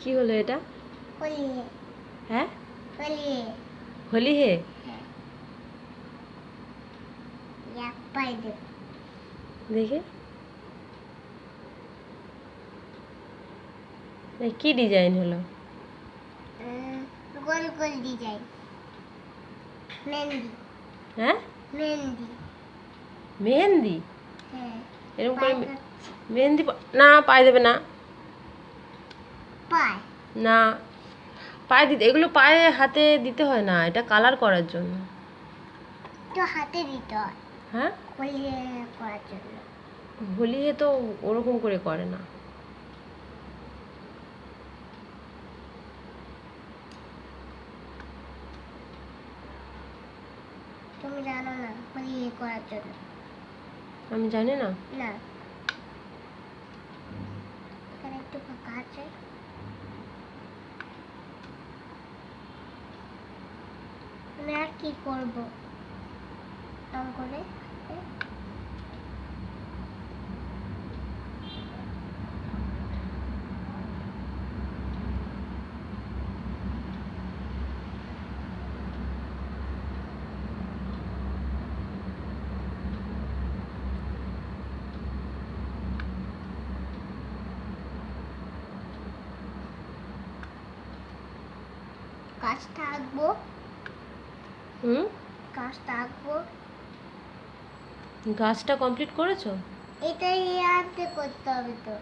কি হলো এটা? হ্যাঁ? হোলি হে। হ্যাঁ। দেখে। কি ডিজাইন হলো? গোল গোল ডিজাইন মেহেন্দি। হ্যাঁ? মেহেন্দি। মেহেন্দি? হ্যাঁ। এরকম করে মেহেন্দি না পায়ে দেবে না। না। পায়ে দিতে এগুলো পায়ে হাতে দিতে হয় না এটা কালার করার জন্য। তো হাতে দিতে হয়? হ্যাঁ? করার জন্য। তো ওরকম করে করে না। তুমি জানো না করার জন্য। আমি জানি না। না। একটু ফাঁকা আছে আমি আর কি করব? করে? কাজটা আঁকবো হুম? কাজটা আঁকবো। গাছটা কমপ্লিট করেছ? এটাই আনতে করতে হবে তো।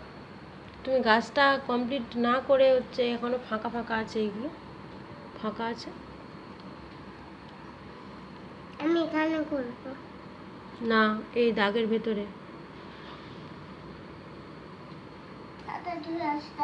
তুমি গাছটা কমপ্লিট না করে হচ্ছে এখনও ফাঁকা ফাঁকা আছে এইগুলো? ফাঁকা আছে? আমি এখানে করব না এই দাগের ভেতরে। তাতে তুই আসতে